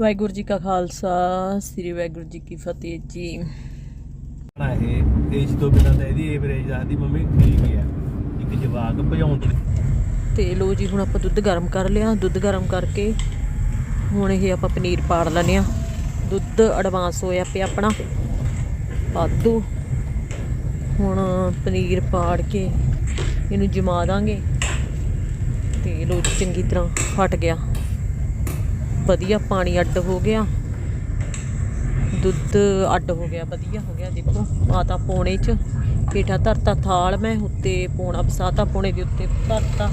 ਵਾਹਿਗੁਰੂ ਜੀ ਕਾ ਖਾਲਸਾ ਸ੍ਰੀ ਵਾਹਿਗੁਰੂ ਜੀ ਕੀ ਫਤਿਹ ਜੀ। ਨਾ ਇਹ ਏਜ ਤੋਂ ਬਿਨਾਂ ਤਾਂ ਇਹਦੀ ਐਵਰੇਜ ਦੱਸਦੀ ਮੰਮੀ ਠੀਕ ਹੀ ਆ। ਇੱਕ ਜਵਾਕ ਭਜਾਉਣ ਦੀ। ਤੇ ਲੋ ਜੀ ਹੁਣ ਆਪਾਂ ਦੁੱਧ ਗਰਮ ਕਰ ਲਿਆ। ਦੁੱਧ ਗਰਮ ਕਰਕੇ ਹੁਣ ਇਹ ਆਪਾਂ ਪਨੀਰ ਪਾੜ ਲੈਨੇ ਆ ਦੁੱਧ ਐਡਵਾਂਸ ਹੋਇਆ ਪਿਆ ਆਪਣਾ। ਵਾਧੂ। ਹੁਣ ਪਨੀਰ ਪਾੜ ਕੇ ਇਹਨੂੰ ਜਮਾ ਦਾਂਗੇ। ਤੇ ਲੋ ਚੰਗੀ ਤਰ੍ਹਾਂ ਫਟ ਗਿਆ। ਵਧੀਆ ਪਾਣੀ ਅੱਡ ਹੋ ਗਿਆ। ਦੁੱਧ ਅੱਡ ਹੋ ਗਿਆ, ਵਧੀਆ ਹੋ ਗਿਆ। ਦੇਖੋ ਆ ਤਾਂ ਪੋਣੇ ਚ ਪੇਠਾ ਧਰਤਾ, ਥਾਲ ਮੈਂ ਉੱਤੇ ਪੋਣਾ ਵਸਾਤਾ ਪੋਣੇ ਦੇ ਉੱਤੇ ਧਰਤਾ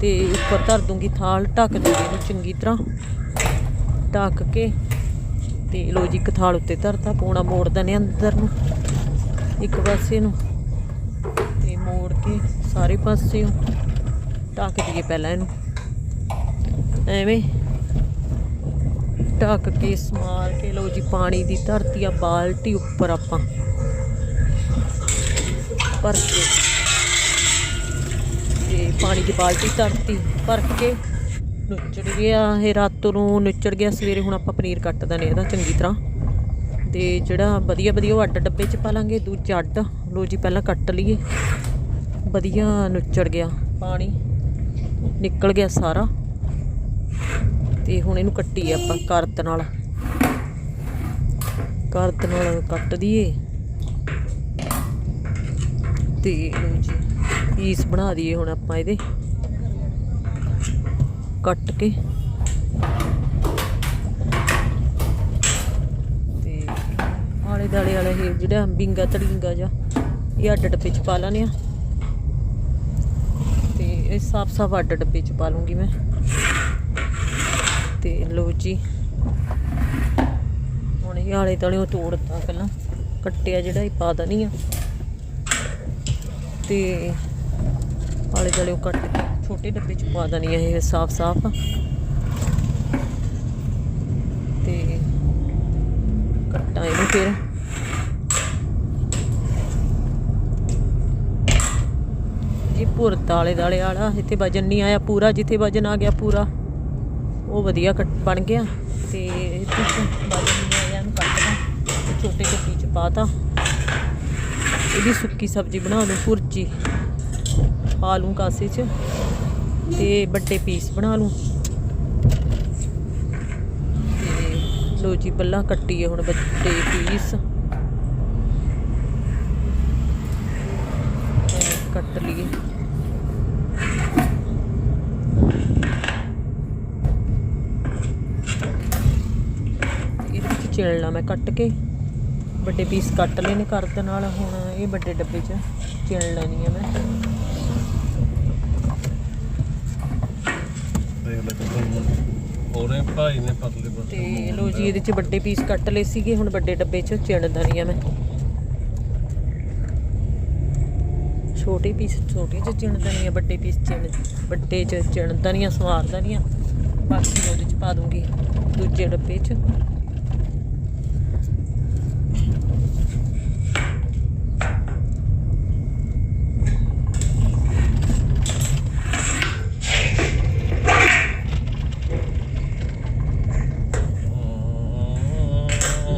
ਤੇ ਉੱਪਰ ਧਰ ਦੂੰਗੀ ਥਾਲ, ਢੱਕ ਦੂੰਗੀ ਇਹਨੂੰ ਚੰਗੀ ਤਰ੍ਹਾਂ। ਢੱਕ ਕੇ ਤੇ ਲੋ ਜੀ, ਇੱਕ ਥਾਲ ਉੱਤੇ ਧਰਤਾ, ਪੋਣਾ ਮੋੜ ਦਨੇ ਅੰਦਰ ਨੂੰ, ਇੱਕ ਪਾਸੇ ਨੂੰ ਤੇ ਮੋੜ ਕੇ ਸਾਰੇ ਪਾਸਿਓਂ ਢੱਕ ਦਈਏ ਪਹਿਲਾਂ ਇਹਨੂੰ। ਐਵੇਂ ਢੱਕ ਕੇ, ਸਮਾਰ ਕੇ, ਲਓ ਜੀ, ਪਾਣੀ ਦੀ ਧਰਤੀ ਆ, ਬਾਲਟੀ ਉੱਪਰ ਆਪਾਂ। ਭਰ ਕੇ। ਤੇ ਪਾਣੀ ਦੀ ਬਾਲਟੀ ਧਰਤੀ ਭਰ ਕੇ, ਨੁੱਚੜ ਗਿਆ ਇਹ ਰਾਤ ਨੂੰ, ਨੁੱਚੜ ਗਿਆ, ਸਵੇਰੇ ਹੁਣ ਆਪਾਂ ਪਨੀਰ ਕੱਟ ਦਨੇ ਇਹਦਾ ਚੰਗੀ ਤਰ੍ਹਾਂ। ਤੇ ਜਿਹੜਾ ਵਧੀਆ ਵਧੀਆ ਉਹ ਅੱਡ ਡੱਬੇ 'ਚ ਪਾ ਲਾਂਗੇ, ਦੂਜਾ ਅੱਡ। ਲਓ ਜੀ, ਪਹਿਲਾਂ ਕੱਟ ਲਈਏ। ਵਧੀਆ ਨੁੱਚੜ ਗਿਆ ਪਾਣੀ। ਨਿਕਲ ਗਿਆ ਸਾਰਾ। ਤੇ ਹੁਣ ਇਹਨੂੰ ਕੱਟੀ ਆਪਾਂ ਕਰਤ ਨਾਲ। ਕਰਤ ਨਾਲ ਕੱਟ ਦਈਏ। ਤੇ ਲਓ ਜੀ, ਪੀਸ ਬਣਾ ਦਈਏ ਹੁਣ ਆਪਾਂ ਇਹਦੇ। ਕੱਟ ਕੇ। ਤੇ ਆਲੇ ਦਾਲੇ ਵਾਲਾ ਇਹ ਜਿਹੜਾ ਬਿੰਗਾ ਤੜਿੰਗਾ ਜਾ ਇਹ ਅੱਡ ਡੱਬੇ ਚ ਪਾ ਲਾਨੇ ਆ। ਤੇ ਇਹ ਸਾਫ਼ ਸਾਫ਼ ਅੱਡ ਡੱਬੇ ਚ ਪਾ ਲੂੰਗੀ ਮੈਂ। ਲੋ ਜੀ। ਹੁਣ ਇਹ ਆਲੇ ਤਲਿਓ ਤੋੜਤਾ ਪਹਿਲਾਂ। ਕੱਟਿਆ ਜਿਹੜਾ ਇਹ ਪਾ ਦਨੀ ਆ। ਤੇ ਆਲੇ ਤਲਿਓ ਕੱਟ ਕੇ ਛੋਟੇ ਡੱਬੇ ਚ ਪਾ ਦਨੀ ਆ ਇਹ ਸਾਫ਼ ਸਾਫ਼। ਤੇ ਕੱਟਾਂ ਇਹਨੂੰ ਫਿਰ। ਜੀ ਭੁਰਤ ਆਲੇ ਦਾਲੇ ਵਾਲਾ ਇੱਥੇ ਵਜਨ ਨਹੀਂ ਆਇਆ, ਪੂਰਾ ਜਿੱਥੇ ਵਜਨ ਆ ਗਿਆ, ਪੂਰਾ। ਉਹ ਵਧੀਆ ਕੱਟ ਬਣ ਗਿਆ ਤੇ ਇਹਦੇ ਇਹਨੂੰ ਕੱਟਦਾ ਛੋਟੇ ਕੱਪੀ ਚ ਪਾਤਾ ਇਹਦੀ ਸੁੱਕੀ ਸਬਜ਼ੀ ਬਣਾ ਲੂੰ ਭੁਰਜੀ, ਪਾ ਲੂੰ ਕਾਸੇ ਚ ਤੇ ਵੱਡੇ ਪੀਸ ਬਣਾ ਲੂੰ ਤੇ ਲੋ ਜੀ ਬੱਲਾ ਕੱਟੀਏ ਹੁਣ ਵੱਡੇ ਪੀਸ ਕੱਟ ਲਈਏ ਚਿਣਨਾ ਮੈਂ ਕੱਟ ਕੇ। ਵੱਡੇ ਪੀਸ ਕੱਟ ਲਏ ਨੇ ਕਰਦ ਨਾਲ। ਹੁਣ ਇਹ ਵੱਡੇ ਡੱਬੇ 'ਚ ਚਿਣ ਲੈਣੀ ਆ ਮੈਂ। ਉਹਨੇ ਭਾਈ ਨੇ ਪਤਲੇ ਪਤਲੇ ਤੇ ਲੋ ਜੀ ਇਹਦੇ 'ਚ ਵੱਡੇ ਪੀਸ ਕੱਟ ਲਏ ਸੀਗੇ। ਹੁਣ ਵੱਡੇ ਡੱਬੇ 'ਚ ਚਿਣ ਦਣੀ ਆ ਮੈਂ। ਛੋਟੇ ਪੀਸ ਛੋਟੇ 'ਚ ਚਿਣ ਦਣੀ ਆ ਵੱਡੇ ਪੀਸ ਚਿਣ ਵੱਡੇ 'ਚ ਚਿਣ ਦਣੀ ਆ ਸਵਾਰ ਦਣੀ ਆ ਬਾਕੀ ਉਹਦੇ 'ਚ ਪਾ ਦੂੰਗੀ। ਦੂਜੇ ਡੱਬੇ 'ਚ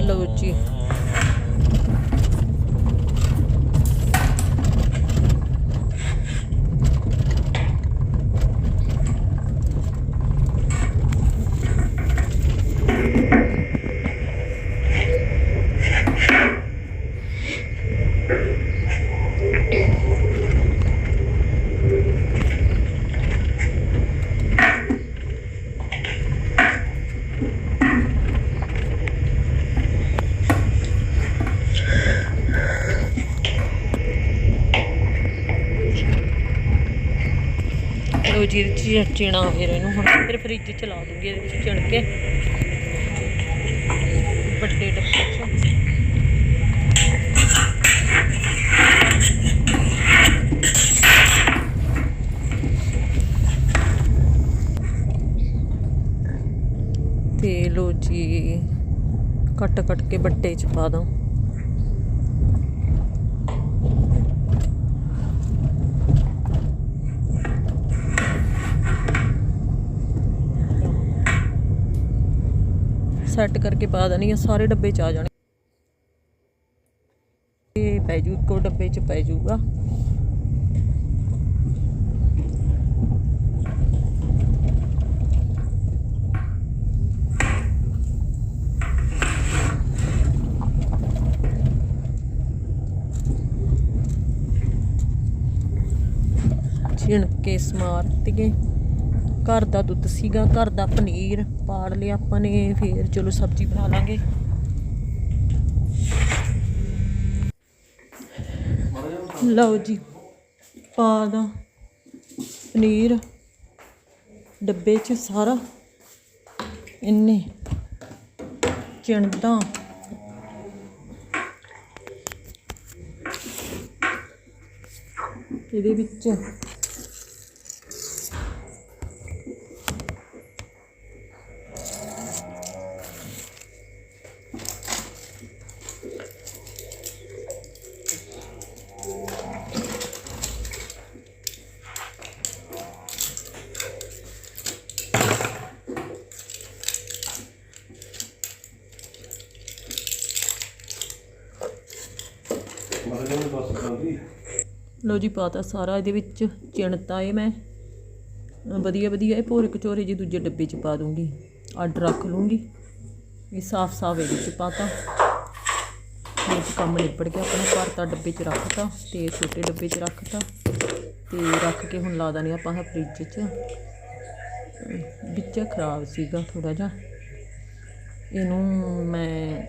ਲਓ ਜੀ ਜਿਹਦੇ ਜੀ 'ਚ ਚਿਣਾ ਫਿਰ ਇਹਨੂੰ ਹੁਣ, ਫਿਰ ਫ੍ਰਿਜ 'ਚ ਲਾ ਦੂੰਗੀ ਇਹਦੇ ਵਿੱਚ ਚਿਣ ਕੇ। ਵੱਡੇ ਡੱਬੇ 'ਚ। ਤੇ ਲੋ ਜੀ ਕੱਟ ਕੱਟ ਕੇ ਵੱਡੇ 'ਚ ਪਾ ਦਾਂ। ਸੈੱਟ ਕਰਕੇ ਪਾ ਦੇਣੀ ਆ, ਸਾਰੇ ਡੱਬੇ ਚ ਆ ਜਾਣੇ। ਇਹ ਪੈ ਜੂ, ਇੱਕੋ ਡੱਬੇ ਚ ਪੈ ਜੂਗਾ। ਛਿਣਕੇ ਸਮਾਰਤੀਏ ਘਰ ਦਾ ਦੁੱਧ ਸੀਗਾ, ਘਰ ਦਾ ਪਨੀਰ ਪਾੜ ਲਿਆ ਆਪਾਂ ਨੇ, ਫੇਰ ਚਲੋ ਸਬਜ਼ੀ ਬਣਾ ਲਾਂਗੇ। ਲਓ ਜੀ, ਪਾ ਦਾ ਪਨੀਰ, ਡੱਬੇ 'ਚ ਸਾਰਾ। ਇੰਨੇ ਚਿਣਦਾ। ਇਹਦੇ ਵਿੱਚ ਲੋ ਜੀ ਪਾਤਾ ਸਾਰਾ, ਇਹਦੇ ਵਿੱਚ ਚਿਣਤਾ ਇਹ ਮੈਂ। ਵਧੀਆ ਵਧੀਆ ਇਹ ਭੋਰੇ ਕਚੋਰੇ ਜੀ ਦੂਜੇ ਡੱਬੇ 'ਚ ਪਾ ਦੂੰਗੀ। ਅੱਡ ਰੱਖ ਲੂੰਗੀ। ਇਹ ਸਾਫ਼ ਸਾਫ਼ ਇਹਦੇ 'ਚ ਪਾਤਾ ਇਹ 'ਚ ਕੰਮ ਨਿਬੜ ਗਿਆ, ਆਪਣਾ ਭਰਤਾ ਡੱਬੇ 'ਚ ਰੱਖਤਾ ਤੇ ਛੋਟੇ ਡੱਬੇ 'ਚ ਰੱਖਤਾ ਤੇ। ਰੱਖ ਕੇ ਹੁਣ ਲਾ ਦਾਂਗੇ ਆਪਾਂ ਆਹ ਫ੍ਰਿਜ 'ਚ। ਵਿੱਚ ਖਰਾਬ ਸੀਗਾ ਥੋੜਾ ਜਿਹਾ। ਇਹਨੂੰ ਮੈਂ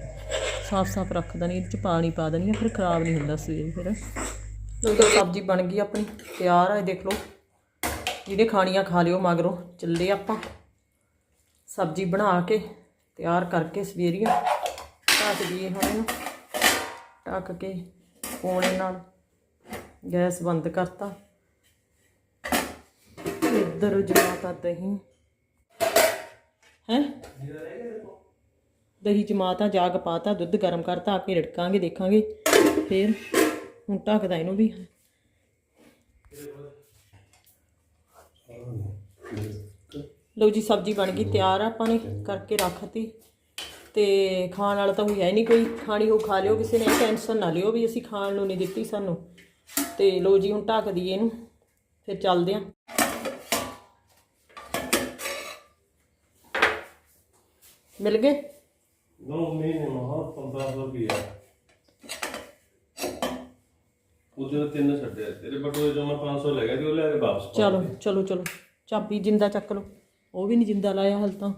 ਸਾਫ਼ ਸਾਫ਼ ਰੱਖ ਨਹੀਂ ਇਹਦੇ 'ਚ ਪਾਣੀ ਪਾ ਦਣੀ ਫਿਰ ਖਰਾਬ ਨਹੀਂ ਹੁੰਦਾ ਸਵੇਰੇ ਫਿਰ। ਲੋ ਸਬਜ਼ੀ ਬਣ ਗਈ ਆਪਣੀ, ਤਿਆਰ ਆ ਇਹ ਦੇਖ ਲਓ। ਜਿਹਨੇ ਖਾਣੀਆਂ ਖਾ ਲਿਓ ਮਗਰੋਂ, ਚੱਲੇ ਆਪਾਂ। ਸਬਜ਼ੀ ਬਣਾ ਕੇ ਤਿਆਰ ਕਰਕੇ ਸਵੇਰੀਆਂ। ਢੱਕ ਦਈਏ ਹੁਣ ਇਹਨੂੰ। ਢੱਕ ਕੇ ਪੋਣੇ ਨਾਲ ਗੈਸ ਬੰਦ ਕਰਤਾ। ਇੱਧਰ ਜਮਾਤਾ ਦਹੀਂ। ਹੈ? ਦਹੀਂ ਜਮਾਤਾ ਜਾਗ ਪਾਤਾ, ਦੁੱਧ ਗਰਮ ਕਰਤਾ ਆ ਕੇ ਰਿੜਕਾਂਗੇ, ਦੇਖਾਂਗੇ। ਫੇਰ ਹੁਣ ਢੱਕਦਾ ਇਹਨੂੰ ਵੀ। ਲਓ ਜੀ, ਸਬਜ਼ੀ ਬਣ ਗਈ ਤਿਆਰ ਆ ਆਪਾਂ ਨੇ ਕਰਕੇ ਰੱਖਤੀ। ਤੇ ਖਾਣ ਵਾਲਾ ਤਾਂ ਕੋਈ ਹੈ ਨਹੀਂ ਕੋਈ। ਖਾਣੀ ਹੋ ਖਾ ਲਿਓ, ਕਿਸੇ ਨੇ ਟੈਨਸ਼ਨ ਨਾ ਲਿਓ ਵੀ ਅਸੀਂ ਖਾਣ ਨੂੰ ਨਹੀਂ ਦਿੱਤੀ ਸਾਨੂੰ। ਤੇ ਲੋ ਜੀ, ਹੁਣ ਢੱਕ ਦਈਏ ਇਹਨੂੰ। ਫਿਰ ਚੱਲਦੇ ਆਂ। ਮਿਲ ਗਏ? ਨੋ ਮਹੀਨੇ ਮਹਾ 1500 ਰੁਪਏ ਉਹਦੇ ਤਿੰਨ ਛੱਡੇ ਤੇਰੇ ਬਟੂਏ ਚੋਂ ਮੈਂ 500 ਲੈ ਗਿਆ ਤੇ ਉਹ ਲੈ ਕੇ ਵਾਪਸ ਪਾ ਚਲੋ ਚਲੋ ਚਲੋ। ਚਾਬੀ ਜਿੰਦਾ ਚੱਕ ਲਓ। ਉਹ ਵੀ ਨਹੀਂ ਜਿੰਦਾ ਲਾਇਆ ਹਾਲ ਤਾਂ।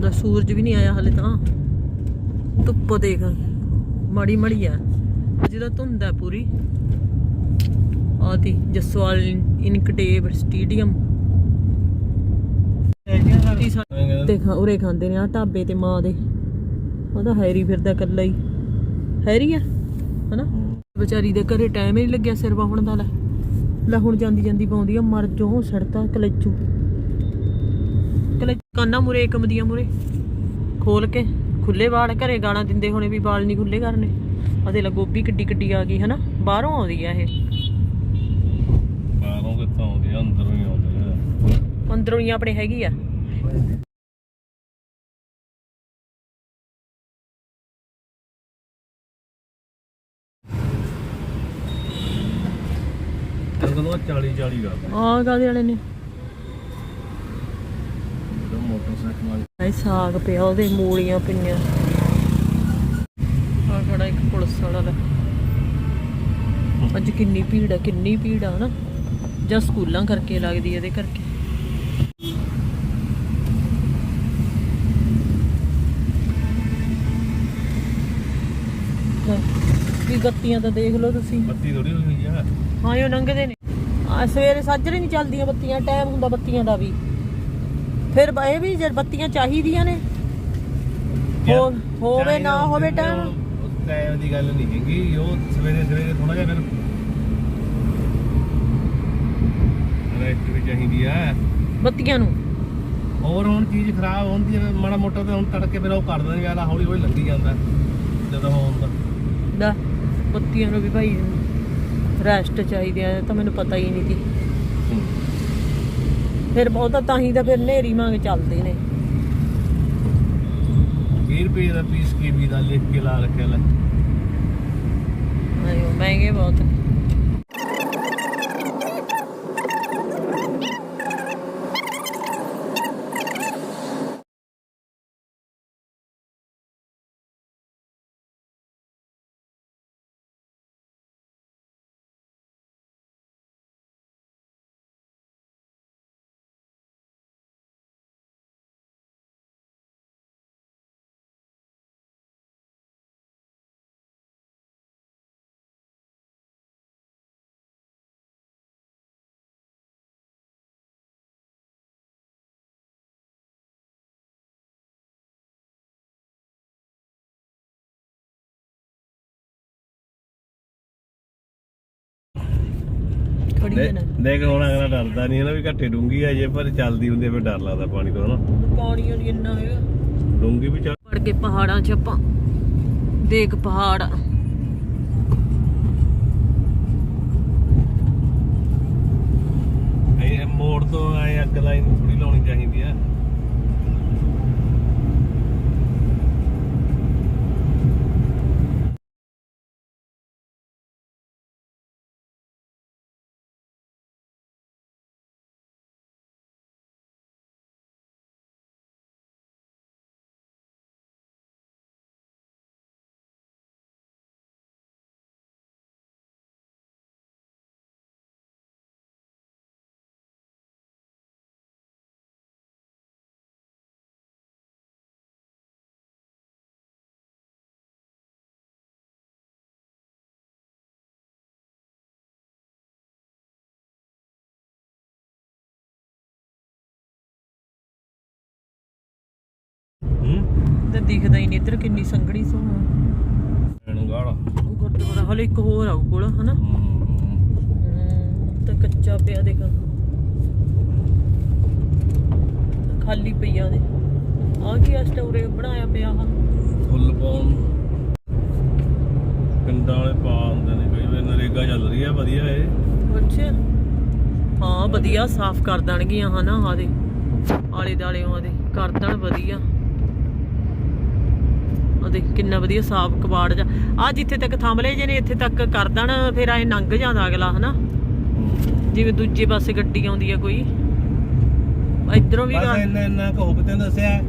ਦਾ ਸੂਰਜ ਵੀ ਨਹੀਂ ਆਇਆ ਹਲੇ ਤਾਂ। ਧੁੱਪ ਦੇਖ। ਮਾੜੀ ਮਾੜੀ ਆ ਜਿਹਦਾ ਧੁੰਦ ਹੈ ਪੂਰੀ। ਆਤੀ ਜਸਵਾਲ ਇਨਕਟੇਵ ਸਟੇਡੀਅਮ। ਦੇਖਾਂ ਉਰੇ ਖਾਂਦੇ ਨੇ ਆ ਢਾਬੇ ਤੇ ਮਾਂ ਦੇ। ਉਹਦਾ ਹੈਰੀ ਫਿਰਦਾ ਇਕੱਲਾ ਹੀ। ਹੈਰੀ ਆ? ਹਨਾ? ਵਿਚਾਰੀ ਦੇ ਘਰੇ ਟਾਈਮ ਹੀ ਨਹੀਂ ਲੱਗਿਆ ਸਿਰ ਵਾਹਣ ਦਾ ਲੈ। ਲੈ ਹੁਣ ਜਾਂਦੀ ਜਾਂਦੀ ਪਾਉਂਦੀ ਆ ਮਰ ਜੋ ਸੜਤਾ ਕਲੇਚੂ। ਕਲੇ ਕਾਨਾ ਮੁਰੇ ਏਕਮ ਦੀਆਂ ਮੁਰੇ ਖੋਲ ਕੇ ਖੁੱਲੇ ਵਾਲ ਘਰੇ ਗਾਣਾ ਦਿੰਦੇ ਹੋਣੇ ਵੀ ਵਾਲ ਨਹੀਂ ਖੁੱਲੇ ਕਰਨੇ ਉਹਦੇ ਲਾ ਗੋਭੀ ਕਿੱਡੀ ਕਿੱਡੀ ਆ ਗਈ ਹਨਾ? ਬਾਹਰੋਂ ਆਉਂਦੀ ਆ ਇਹ। ਬਾਹਰੋਂ ਕਿੱਥੋਂ ਆਉਂਦੀ ਆ? ਅੰਦਰੋਂ ਹੀ ਆਉਂਦੀ ਆ। ਅੰਦਰੋਂ ਹੀ ਆਪਣੇ ਹੈਗੀ ਆ। ਕਹਿੰਦਾ 40 40 ਦਾ ਆ ਕਾਦੇ ਵਾਲੇ ਨੇ? ਜਦੋਂ ਮੋਟਰਸਾਈਕਲ ਵਾਲੇ ਆਈ ਸਾਗ ਪਿਆ ਉਹਦੇ ਮੂਲੀਆਂ ਪਈਆਂ। ਆ ਖੜਾ ਇੱਕ ਪੁਲਿਸ ਵਾਲਾ ਲੈ ਅੱਜ ਕਿੰਨੀ ਭੀੜ ਆ ਕਿੰਨੀ ਭੀੜ ਆ ਨਾ ਜਾਂ ਸਕੂਲਾਂ ਕਰਕੇ ਲੱਗਦੀ ਇਹਦੇ ਕਰਕੇ। ਵੀ ਗੱਤੀਆਂ ਤਾਂ ਦੇਖ ਲਓ ਤੁਸੀਂ। ਬੱਤੀ ਥੋੜੀ ਹੋਈ ਆ। ਹਾਂ ਇਹ ਲੰਘਦੇ ਨੇ। ਆ ਸਵੇਰੇ ਸਾਜਰੇ ਨਹੀਂ ਚੱਲਦੀਆਂ ਬੱਤੀਆਂ ਟਾਈਮ ਹੁੰਦਾ ਬੱਤੀਆਂ ਦਾ ਵੀ। ਫਿਰ ਬ- ਇਹ ਵੀ ਜਦ ਬੱਤੀਆਂ ਚਾਹੀਦੀਆਂ ਨੇ ਹੋ- ਹੋਵੇ ਨਾ ਹੋਵੇ ਟਾਈਮ। ਟਾਈਮ ਦੀ ਗੱਲ ਨਹੀਂ ਹੈਗੀ ਉਹ ਸਵੇਰੇ ਸਵੇਰੇ ਥੋੜਾ ਜਿਹਾ ਫਿਰ ਲਾਈਟ ਵੀ ਚਾਹੀਦੀ ਆ। ਬੱਤੀਆਂ ਨੂੰ। ਹੋਰ ਹੁਣ ਚੀਜ਼ ਖਰਾਬ ਹੁੰਦੀ ਹੈ ਮਾੜਾ ਮੋਟਾ ਤੇ ਹੁਣ ਤੜਕੇ ਫਿਰ ਉਹ ਕਰ ਦਿੰਦੇ ਵਾਲਾ ਹੌਲੀ ਹੌਲੀ ਲੰਘੀ ਜਾਂਦਾ ਜਦੋਂ ਹੁੰਦਾ। ਲੈ। ਬੱਤੀਆਂ ਨੂੰ ਵੀ ਭਾਈ ਰੈਸਟ ਚਾਹੀਦੀ ਆ ਤਾਂ ਮੈਨੂੰ ਪਤਾ ਹੀ ਨਹੀਂ ਸੀ। ਫਿਰ ਬਹੁਤਾ ਤਾਂ ਹੀ ਤਾਂ ਫਿਰ ਨੇਰੀ ਮੰਗ ਚੱਲਦੇ ਨੇ। 20 ਰੁਪਏ ਦਾ ਪੀਸ ਕੀਵੀ ਦਾ ਲਿਖ ਕੇ ਲਾ ਰੱਖਿਆ ਲੈ। ਆਇਓ ਮਹਿੰਗੇ ਬਹੁਤ ਨੇ। ਹੈ ਨਾ ਦੇਖ ਹੁਣ ਅਗਲਾ ਡਰਦਾ ਨਹੀਂ ਨਾ ਵੀ ਘੱਟੇ ਡੂੰਗੀ ਆ ਜੇ ਪਰ ਚੱਲਦੀ ਹੁੰਦੀ ਆ ਫਿਰ ਡਰ ਲੱਗਦਾ ਪਾਣੀ ਤੋਂ ਨਾ। ਪਾਣੀ ਨਹੀਂ ਇੰਨਾ ਹੈਗਾ। ਡੂੰਗੀ ਵੀ ਚੱਲ ਪੜ ਕੇ ਪਹਾੜਾਂ 'ਚ ਆਪਾਂ। ਦੇਖ ਪਹਾੜ। ਇਹ ਮੋੜ ਤੋਂ ਆਏ ਅੱਗ ਲਾਈਨ ਥੋੜੀ ਲਾਉਣੀ ਚਾਹੀਦੀ ਆ। ਦਿਖਦਾ ਹੀ ਨਹੀਂ। ਇੱਧਰ ਕਿੰਨੀ ਸੰਘਣੀ ਸੋਹਣਾ ਇਹਨੂੰ ਗਾਲਾ ਗੁਰਦੁਆਰਾ ਹਲੇ ਇੱਕ ਹੋਰ ਆਊ ਕੋਲ ਹਨਾ? ਤਾਂ ਕੱਚਾ ਪਿਆ ਦੇਖ। ਖਾਲੀ ਪਈਆ ਉਹਦੇ ਆ ਕੀ ਆ ਸਟੋਰੇ ਬਣਾਇਆ ਪਿਆ ਆ? ਫੁੱਲ ਪਾਉਣ। ਪਿੰਡਾਂ ਵਾਲੇ ਪਾ ਨੇ ਕਈ ਵਾਰ ਨਰੇਗਾ ਚੱਲ ਰਹੀ ਆ ਵਧੀਆ ਏ ਅੱਛਾ। ਹਾਂ ਵਧੀਆ ਸਾਫ਼ ਕਰ ਦੇਣਗੀਆਂ ਹਨਾ ਆਦੇ ਆਲੇ ਦਾਲੇ ਆਦੇ ਕਰ ਦੇਣ ਵਧੀਆ। ਉਹਦੇ ਕਿੰਨਾ ਵਧੀਆ ਸਾਫ਼ ਕਬਾੜ ਜਾ ਆ ਜਿੱਥੇ ਤੱਕ ਥੰਮਲੇ ਜੇ ਨੇ ਇੱਥੇ ਤੱਕ ਕਰ ਦੇਣ ਫਿਰ ਐ ਲੰਘ ਜਾਂਦਾ ਅਗਲਾ ਹਨਾ? ਜਿਵੇਂ ਦੂਜੇ ਪਾਸੇ ਗੱਡੀ ਆਉਂਦੀ ਆ ਕੋਈ। ਇਧਰੋਂ ਵੀ ਬਸ ਇੰਨਾ ਇੰਨਾ ਕਿ ਤੈਨੂੰ ਦੱਸਿਆ।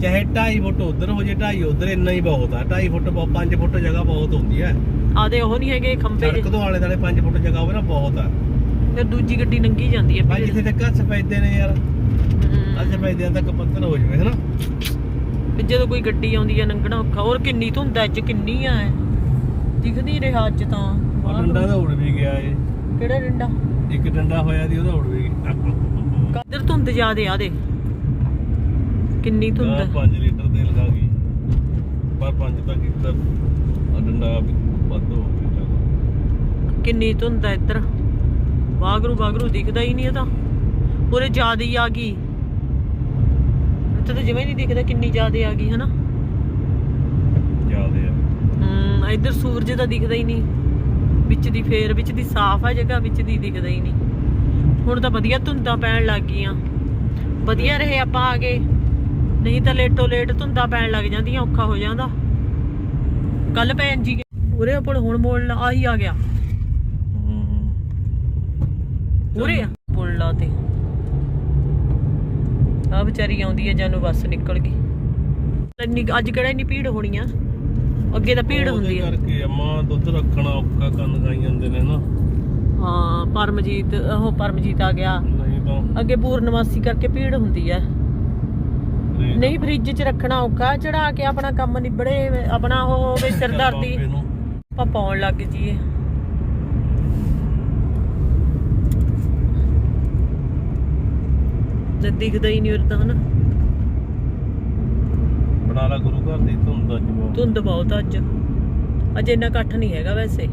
ਚਾਹੇ 2.5 ਫੁੱਟ ਉਧਰ ਹੋ ਜੇ 2.5 ਉਧਰ ਇੰਨਾ ਹੀ ਬਹੁਤ ਆ। 2.5 ਫੁੱਟ 5 ਫੁੱਟ ਜਗ੍ਹਾ ਬਹੁਤ ਹੁੰਦੀ ਹੈ ਆਦੇ ਉਹ ਨਹੀਂ ਹੈਗੇ ਖੰਬੇ ਸੜਕ ਤੋਂ ਆਲੇ ਦਾਲੇ 5 ਫੁੱਟ ਜਗ੍ਹਾ ਹੋਵੇ ਨਾ ਬਹੁਤ ਆ। ਫਿਰ ਦੂਜੀ ਗੱਡੀ ਨੰਗੀ ਜਾਂਦੀ ਹੈ ਭਾਈ ਜਿੱਥੇ ਤੱਕ ਸਫੈਦੇ ਨੇ ਯਾਰ। ਅੱਜ ਸਫੈਦਿਆਂ ਤੱਕ ਪੱਤਰ ਹੋ ਜਵੇ ਹਨਾ? ਵੀ ਜਦੋਂ ਕੋਈ ਗੱਡੀ ਆਉਂਦੀ ਆ ਲੰਘਣਾ ਔਖਾ ਹੋਰ ਕਿੰਨੀ ਧੁੰਦ ਐ, ਅੱਜ ਕਿੰਨੀ ਆ ਦਿਖਦੀ ਰਿਹਾ ਅੱਜ ਤਾਂ। ਬਾਹਰ ਡੰਡਾ ਤਾਂ ਉੜ ਵੀ ਗਿਆ ਏ ਕਿਹੜਾ ਡੰਡਾ? ਇੱਕ ਡੰਡਾ ਹੋਇਆ ਦੀ ਉਹਦਾ ਉੜ ਵੀ ਗਿਆ। ਕਾਦਰ ਧੁੰਦ ਜ਼ਿਆਦੇ ਆ ਦੇ ਕਿੰਨੀ ਧੁੰਦ ਹੈ 5 ਲੀਟਰ ਤੇਲ ਖਾ ਗਈ। ਪਰ 5 ਤੱਕ ਇੱਕ ਡੰਡਾ ਵੱਧ ਹੋ ਗਿਆ। ਕਿੰਨੀ ਧੁੰਦ ਹੈ ਇੱਧਰ। ਵਾਗਰੂ ਵਾਗਰੂ ਦਿਖਦਾ ਹੀ ਨਹੀਂ ਇਹ ਤਾਂ। ਪੂਰੇ ਜ਼ਿਆਦੇ ਹੀ ਆ ਗਈ। ਇੱਥੇ ਤਾਂ ਜਿਵੇਂ ਨਹੀਂ ਦਿਖਦਾ ਕਿੰਨੀ ਜ਼ਿਆਦੇ ਆ ਗਈ ਹਨਾ? ਜਿਆਦੇ ਆ। ਹਮ ਇੱਧਰ ਸੂਰਜ ਤਾਂ ਦਿਖਦਾ ਹੀ ਨਹੀਂ। ਵਿੱਚ ਦੀ ਫੇਰ ਵਿੱਚ ਦੀ ਸਾਫ਼ ਆ ਜਗ੍ਹਾ ਵਿੱਚ ਦੀ ਦਿਖਦਾ ਹੀ ਨਹੀਂ। ਹੁਣ ਤਾਂ ਵਧੀਆ ਧੁੰਦਾਂ ਪੈਣ ਲੱਗ ਗਈਆਂ। ਵਧੀਆ ਰਹੇ ਆਪਾਂ ਆ ਗਏ। ਨਹੀਂ ਤਾਂ ਲੇਟੋ ਲੇਟ ਧੁੰਦਾਂ ਪੈਣ ਲੱਗ ਜਾਂਦੀਆਂ ਔਖਾ ਹੋ ਜਾਂਦਾ। ਕੱਲ ਭੈਣ ਜੀ ਉਰੇ ਆਪਣ ਹੁਣ ਮੋੜਨਾ ਆਹੀ ਆ ਗਿਆ। ਉਰੇ ਪੁੱਲਾ ਤੇ। ਆ ਵਿਚਾਰੀ ਆਉਂਦੀ ਹੈ ਜਾਨੂੰ ਬੱਸ ਨਿਕਲ ਗਈ। ਇੰਨੀ ਅੱਜ ਕਿਹੜਾ ਇੰਨੀ ਭੀੜ ਹੋਣੀ ਆ? ਅੱਗੇ ਤਾਂ ਭੀੜ ਹੁੰਦੀ ਆ। ਕਰਕੇ ਅੰਮਾ ਦੁੱਧ ਰੱਖਣਾ ਔਖਾ ਕੰਨ ਖਾਈ ਜਾਂਦੇ ਨੇ ਨਾ। ਹਾਂ ਪਰਮਜੀਤ ਉਹ ਪਰਮਜੀਤ ਆ ਗਿਆ। ਨਹੀਂ ਤਾਂ ਅੱਗੇ ਪੂਰਨਮਾਸੀ ਕਰਕੇ ਭੀੜ ਹੁੰਦੀ ਆ। ਨਹੀਂ ਫ੍ਰਿਜ 'ਚ ਰੱਖਣਾ ਔਖਾ ਚੜਾ ਕੇ ਆਪਣਾ ਕੰਮ ਨਿਬੜੇ ਆਪਣਾ ਉਹ ਹੋਵੇ ਸਿਰਦਰਦੀ। ਆਪਾਂ ਪਾਉਣ ਲੱਗ ਜੀਏ ਤੇ ਦਿਖਦਾ ਹੀ ਨਹੀਂ ਉਰਦਾ ਹਨਾ? ਬਣਾ ਲਾ ਗੁਰੂ ਘਰ ਦੀ ਧੁੰਦ ਅੱਜ ਬਹੁਤ। ਧੁੰਦ ਬਹੁਤ ਅੱਜ। ਅੱਜ ਇੰਨਾ ਇਕੱਠ ਨਹੀਂ ਹੈਗਾ ਵੈਸੇ।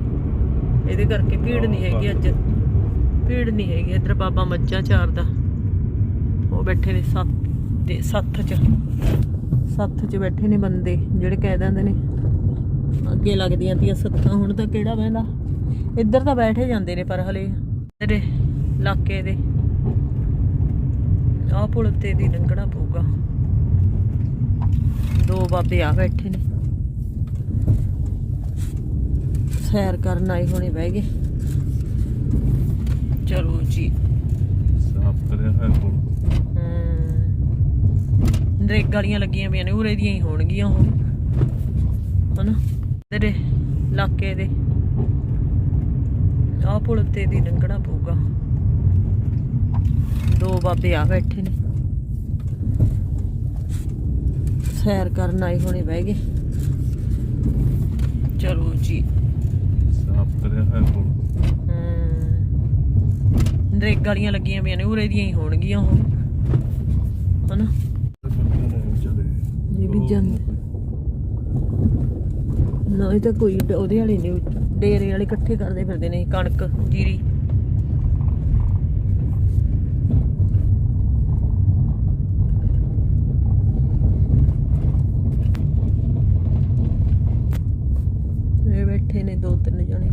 ਇਹਦੇ ਕਰਕੇ ਭੀੜ ਨਹੀਂ ਹੈਗੀ ਅੱਜ। ਭੀੜ ਨਹੀਂ ਹੈਗੀ ਇੱਧਰ ਬਾਬਾ ਮੱਝਾਂ ਚਾਰਦਾ ਉਹ ਬੈਠੇ ਨੇ ਸੱਤ ਤੇ ਸੱਥ ਚ। ਸੱਥ ਚ ਬੈਠੇ ਨੇ ਬੰਦੇ ਜਿਹੜੇ ਕਹਿ ਦਿੰਦੇ ਨੇ। ਅੱਗੇ ਲੱਗਦੀਆਂ ਤੀਆਂ ਸੱਥਾਂ ਹੁਣ ਤਾਂ ਕਿਹੜਾ ਬਹਿੰਦਾ ਇੱਧਰ ਤਾਂ ਬੈਠੇ ਜਾਂਦੇ ਨੇ ਪਰ ਹਲੇ। ਇਲਾਕੇ ਦੇ। ਆਹ ਪੁਲ ਤੇ ਦੀ ਲੰਘਣਾ ਪਊਗਾ। ਦੋ ਬਾਬੇ ਆ ਬੈਠੇ ਨੇ। ਸੈਰ ਕਰਨ ਆਏ ਹੋਣੇ ਬਹਿ ਗਏ। ਚਲੋ ਜੀ। ਸਾਫ਼ ਕਰਿਆ ਹੋਇਆ ਕੋਲ ਹਮ ਨਰੇਗਾ ਵਾਲੀਆਂ ਲੱਗੀਆਂ ਪਈਆਂ ਨੇ ਉਰੇ ਦੀਆਂ ਹੀ ਹੋਣਗੀਆਂ ਉਹ। ਹਨਾ? ਤੇਰੇ ਇਲਾਕੇ ਦੇ। ਆਹ ਪੁਲ ਤੇ ਦੀ ਲੰਘਣਾ ਪਊਗਾ। ਦੋ ਬਾਬੇ ਆ ਬੈਠੇ ਨੇ। ਸੈਰ ਕਰਨ ਆਏ ਹੋਣੇ ਬਹਿ ਗਏ। ਚਲੋ ਜੀ। ਸਾਫ਼ ਕਰਿਆ ਹੋਇਆ ਕੋਲ। ਨਰੇਗਾ ਵਾਲੀਆਂ ਲੱਗੀਆਂ ਪਈਆਂ ਨੇ ਉਰੇ ਦੀਆਂ ਹੀ ਹੋਣਗੀਆਂ ਉਹ। ਹਨਾ? ਇਹ ਵੀ ਜਾਂਦੇ ਨਾ ਇਹ ਤਾਂ ਕੋਈ ਉਹਦੇ ਵਾਲੇ ਨੇ ਡੇਰੇ ਵਾਲੇ ਇਕੱਠੇ ਕਰਦੇ ਫਿਰਦੇ ਨੇ ਕਣਕ ਜੀਰੀ ਇਹ ਬੈਠੇ ਨੇ ਦੋ ਤਿੰਨ ਜਣੇ